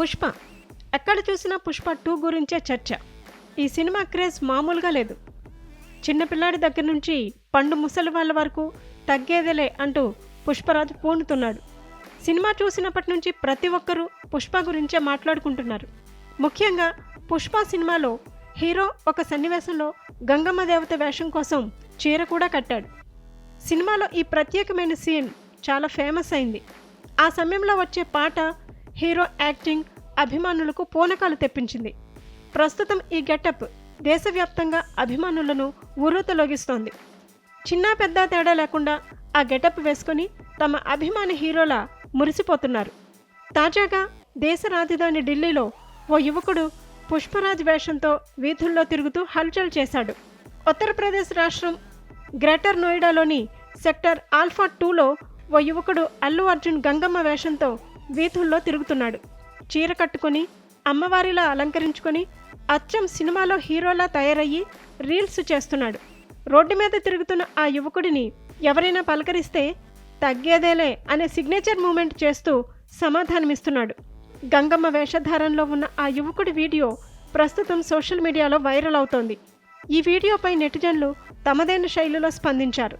పుష్ప. ఎక్కడ చూసినా పుష్ప టూ గురించే చర్చ. ఈ సినిమా క్రేజ్ మామూలుగా లేదు. చిన్నపిల్లాడి దగ్గర నుంచి పండు ముసలి వాళ్ళ వరకు తగ్గేదేలే అంటూ పుష్పరాజు పూనుతున్నాడు. సినిమా చూసినప్పటి నుంచి ప్రతి ఒక్కరూ పుష్ప గురించే మాట్లాడుకుంటున్నారు. ముఖ్యంగా పుష్ప సినిమాలో హీరో ఒక సన్నివేశంలో గంగమ్మ దేవత వేషం కోసం చీర కూడా కట్టాడు. సినిమాలో ఈ ప్రత్యేకమైన సీన్ చాలా ఫేమస్ అయింది. ఆ సమయంలో వచ్చే పాట హీరో యాక్టింగ్ అభిమానులకు పూనకాలు తెప్పించింది. ప్రస్తుతం ఈ గెటప్ దేశవ్యాప్తంగా అభిమానులను ఉర్రూతలోగిస్తోంది చిన్న పెద్ద తేడా లేకుండా ఆ గెటప్ వేసుకొని తమ అభిమాన హీరోలా మురిసిపోతున్నారు. తాజాగా దేశ రాజధాని ఢిల్లీలో ఓ యువకుడు పుష్పరాజ్ వేషంతో వీధుల్లో తిరుగుతూ హల్చల్ చేశాడు. ఉత్తరప్రదేశ్ రాష్ట్రం గ్రేటర్ నోయిడాలోని సెక్టర్ ఆల్ఫా టూలో ఓ యువకుడు అల్లు అర్జున్ గంగమ్మ వేషంతో వీధుల్లో తిరుగుతున్నాడు. చీర కట్టుకొని అమ్మవారిలా అలంకరించుకొని అచ్చం సినిమాలో హీరోలా తయారయ్యి రీల్స్ చేస్తున్నాడు. రోడ్డు మీద తిరుగుతున్న ఆ యువకుడిని ఎవరైనా పలకరిస్తే తగ్గేదేలే అనే సిగ్నేచర్ మూమెంట్ చేస్తూ సమాధానమిస్తున్నాడు. గంగమ్మ వేషధారంలో ఉన్న ఆ యువకుడి వీడియో ప్రస్తుతం సోషల్ మీడియాలో వైరల్ అవుతోంది. ఈ వీడియోపై నెటిజన్లు తమదైన శైలిలో స్పందించారు.